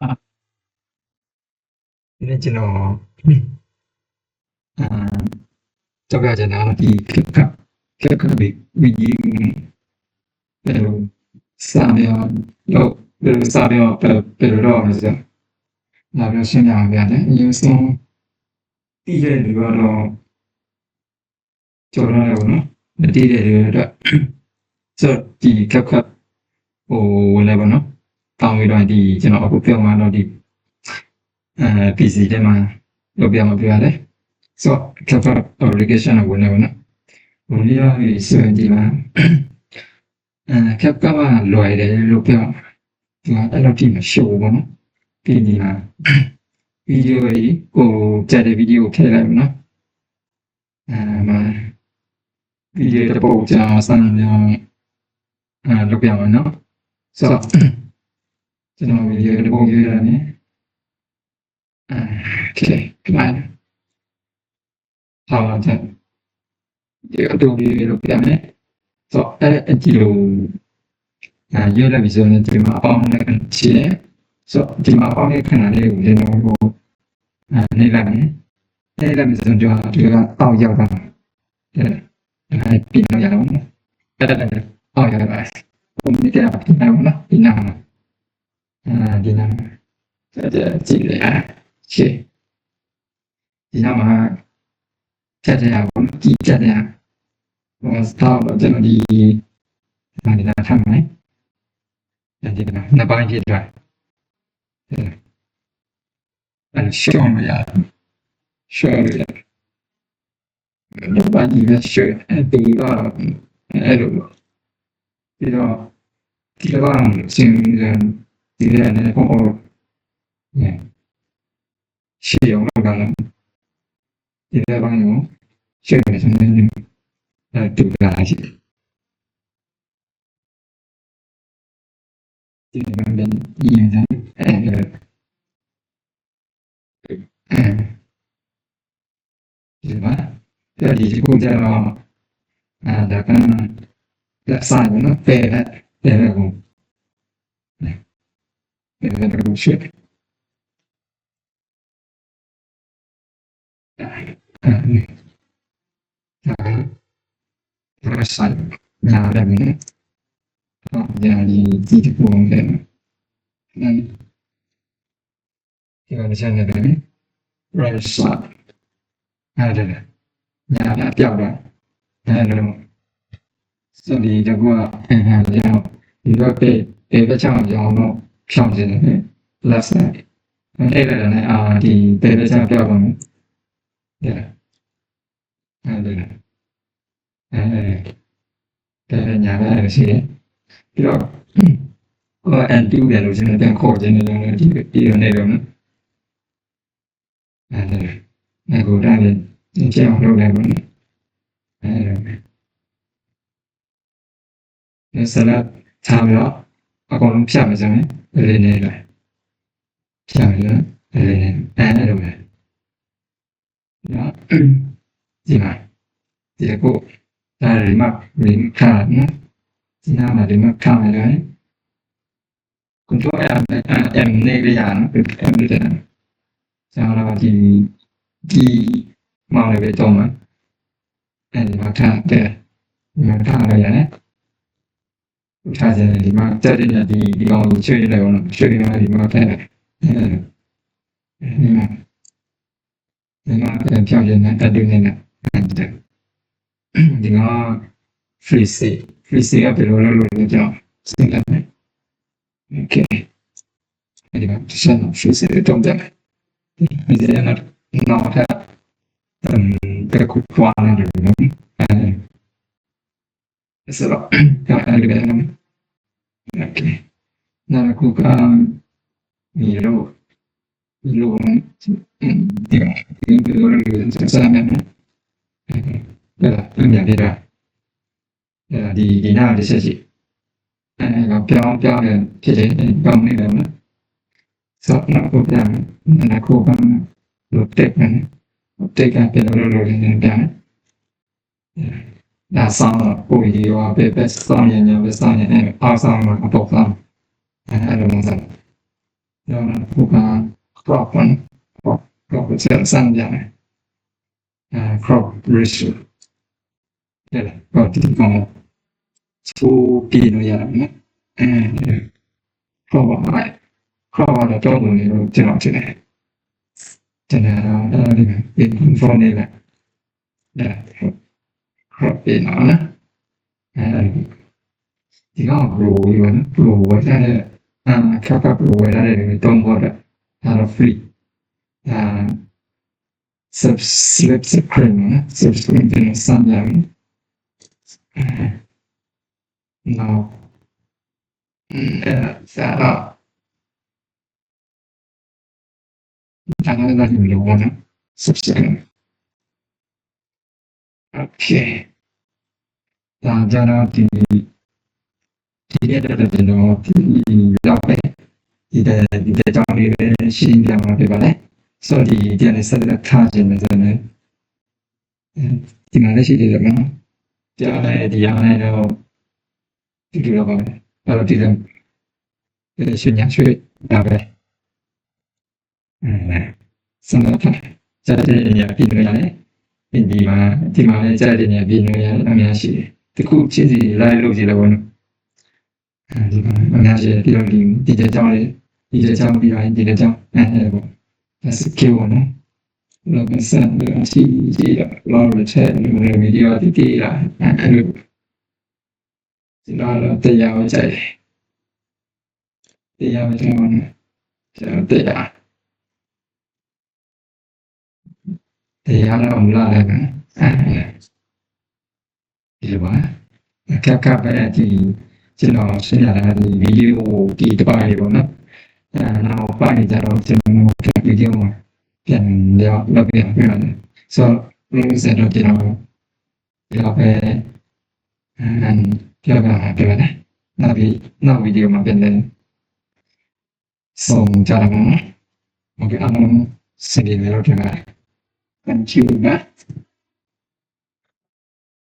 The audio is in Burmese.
ဒီနေ့ကျွန်တော်အာကြောက်ရချင်တာဒီခက်ကခက်ကဘီဝီဒီဘယ်လိုစာမျိုးလို့ဘယ်လိုစာမျိုးဘယ်ဘယ်လိုတော့မစလာပြီးရှင်းပြအောင်ပြန်တယ်အရင်ဆုံးတီးတဲ့လူကတော့ကျော်ရတယ်ဘောနော်မတီးတဲ့လူတွေအတွက်ဆိုဒီခက်ခက်ဟိုဝင်လဲဘောနော် တောင်းပြီးတော့ဒီကျွန်တော်အခုပြောမှတော့ဒီအဲ PC ထဲမှာလုပ်ပြမှာပြရတယ်ဆိုခက်ခက် application ကိုဝင်လဲဘောနော်ဝင်ရပြီဆိုရင်ဒီမှာအဲခက်ကမှလွယ်တယ်လို့ပြောဒီမှာအဲ့လိုတိမရှိဘူးဘောနော်ပြီးဒီမှာဗီဒီယိုကြီးကိုကြက်တဲ့ဗီဒီယိုထည့်လိုက်မယ်နော်အဲမှာဗီဒီယိုတစ်ပုတ်ကြာစမ်းနေအောင်အဲလုပ်ပြမယ်နော်ဆိုတော့ ကျွန်တော်ဗီဒီယိုတစ်ပုံရေးတာ ਨੇ အဲဒီဒီမှာဆောင်းအောင်ချက်ဒီအတူကြီးလို့ပြန်မယ်ဆိုတော့အဲ့အကြည့်လို့အဲရေးလိုက်ပြီဆိုရင်ဒီမှာအပေါင်းနဲ့ချင်ဆိုတော့ဒီမှာအပေါင်းနဲ့ခဏလေးကိုကျွန်တော်တို့အဲနေလိုက်မယ်နေလိုက်ပြီဆိုရင်ကျွန်တော်ဒီကအောက်ရောက်တာအဲဒါပြင်လို့ရအောင်တက်တက်အောက်ရောက်တာဟိုမြစ်တဲ့အပြင်အောင်နော်ပြင်အောင် အာဒီနာဆက်ကြကြည့်လိုက်ရှေ့ဒီနာမှာဆက်ကြအောင်ကြည့်ကြတယ်ဘောစတာကျွန်တော်ဒီဒါဒီနာထမ်းမယ်ဒီနာနှစ်ပိုင်းဖြစ်သွားအဲရှောင်းမရရှောင်းရဒီပိုင်းဒီကရှောင်းအဲဒီတော့အဲ့လိုပြီးတော့ဒီကောင်စင်စင် tidak có ô nhà sử dụng đâu cần lắm tidak bằng nhũ sử dụng sang nên nhưng là tự là gì tidak bằng đến yên thân em được thì à. đó thế là gì chứ? Cô ra à, à, là à đã đã sai nó về đấy để là cùng အဲဒါကိုရှင်းဒါဒါဆိုင်နာတယ်မင်းအော်ညာဒီဒီပုံနဲ့နာဒီကနေ့ချန်နယ်တယ် right side အဲ့ဒါညာလာပြောက်တာဒါလို့စဒီတကွာအဟမ်းကြောင့်ဒီတော့တဲ့တဲ့ချောင်းကြောင့်တော့ ဖြောင့်ခြင်းနဲ့ left side အဲ့ဒါလည်းအာဒီတေတချပြောပါမယ်။ဒါအဲ့ဒါအဲ့ဒါညာလည်းရှိတယ်။ပြီးတော့ဟိုအန်တူပြန်လို့ရှင်ပြန်ခေါ်ခြင်းနဲ့လည်းဒီဒီနေတော့နော်။အဲ့ဒါငါကိုတားတယ်ကျင်းအောင်လုပ်လိုက်ပါနော်။အဲ့ဒါဆလာထားပြီးတော့ အကုန်လုံးဖြတ်မယ်ဆိုရင်လေးနေလိုက်ဖြတ်ပြီးတော့လေးနေအဲအဲ့လိုပဲနော်ဒီမှာဒီကိုဒါရီမရီမခါနော်ဒီနာမှာရီမခါမယ်လေ control M M နေရရနော် M နေတယ်ဆရာတော်ဒီဒီမောင်လေးပဲတော့မှာအဲဒီမှာထားတယ်ဒီမှာထားရရတယ် ထားကြတယ်ဒီမှာတက်တဲ့ဒီဒီကောင်ကိုချွေလိုက်အောင်ချွေလိုက်ဒီမှာတက်တယ်ဒီမှာဒီမှာပြန်ပြောင်းနေတက်တူနေတာတက်ဒီက free say free say ကဘယ်လိုလုပ်လို့လဲကြောင်းစဉ်းစားမယ် okay ဒီမှာဆက်နော် free say တုံးတယ်ဒီနေ့ကတော့တော့အမ်တက်ခုပွားနေတယ်နော်အဲဆိုတော့အဲ့ဒါ โอเนาราคุก็มีรูกมีลูกเดี๋ยวยืนดูเรื่องสั้นๆนะเดี๋ยวเรื่องอย่างดีด้วยเดี๋ยวดีดีหน้าดีเสียจิเราเปียวเปียวเดินเฉยๆกองนี่เดิมนะสอบนักอุปยานนาราคุก็หลุดเต็มนะหลุเต็มการเป็นรูๆในนั้นได้ ဒါဆောင်တော့ကိုယ်ကြီးရောပဲပဲဆောင်ရင်ရောပဲဆောင်ရင်အဲ့အောက်ဆောင်မှာအပေါ်ဆောင်အဲ့လိုမျိုးစားဒါတော့ခုက crop ပေါ့ crop crop ကိုဆက်စမ်းကြတယ်အဲ crop ratio တဲ့တော့ဒီကောင်ချိုးပြလို့ရတယ်နော်အဲ crop ပါ crop ကတော့ကြောက်လို့နေလို့ကျွန်တော်ထင်တယ်ကျွန်တော်အဲ့ဒီပြင် phone နေလားဒါ crop ပြင်နော်အဲဒီကောင် pro ရော pro ဝယ်တဲ့အာ crop pro ဝယ်တဲ့တွေတုံးပေါ်တယ်ဒါတော့ free အာ sub slip screen နော် sub screen တင်စမ်းရမယ် no အဲ ça va ဒါလည်းလည်းလို့နော် sub screen okay ဒါကြတော့ဒီဒီရက်တဲ့ကျွန်တော်ဒီရောက်ပဲဒီတဲ့ဒီတဲ့ကြောင့်လေးပဲရှင်းပြမှာပြပါလေဆိုတော့ဒီဒီနေ့ဆက်လက်ထားခြင်းနဲ့ဆိုရင်ဒီမှာလည်းရှိသေးတယ်နော်ကြားလိုက်ဒီရောင်းလိုက်တော့ဒီလိုတော့ပါပဲအဲ့တော့ဒီလိုဒီရှင်ညာရွှေဒါပဲအဲစမ်းတော့ကြားတဲ့နေရာပြည်နေရတယ် ဒီမှာဒီမှာလည်းကြားတဲ့နေရာပြည်နေရအများရှိတယ်တခုချင်းစီလိုက်လို့ကြည့်လို့ဘောနော်အဲဒီမှာအများရှိပြီးတော့ဒီဒီတဲ့ကြောင့်လေဒီတဲ့ကြောင့်ပြီးတော့ဒီတဲ့ကြောင့်အဲပေါ့ဒါစကေဘောနော်လောကဆန်လို့ရှိကြည့်တော့လောရချက်လို့ဗီဒီယိုတိတိလာအဲလိုဒီတော့တရားဝကြိုက်တရားဝကြိုက်ဝင်ကျွန်တော်တရား တရားတော့မလာလည်းအဲဒီလိုပါကပ်ကပ်ပဲဒီကျွန်တော်ရှင်းရတာဒီဗီဒီယိုဒီတစ်ပိုင်းလေးပေါ့နော်အဲနောက်ပိုင်းကျတော့ကျွန်တော်ကဗီဒီယိုမှာပြန်ရောက်လောက်ပြန်ပြရတယ်ဆိုတော့ဒီစက်တော့ကျွန်တော်ဒီတော့ပဲအဲပြောပြမှာပြရတယ်နောက်ပြီးနောက်ဗီဒီယိုမှာပြန်လဲဆုံးကြတော့မှာโอเคအားလုံးစနေနေ့တော့ပြန်လာ and tune that.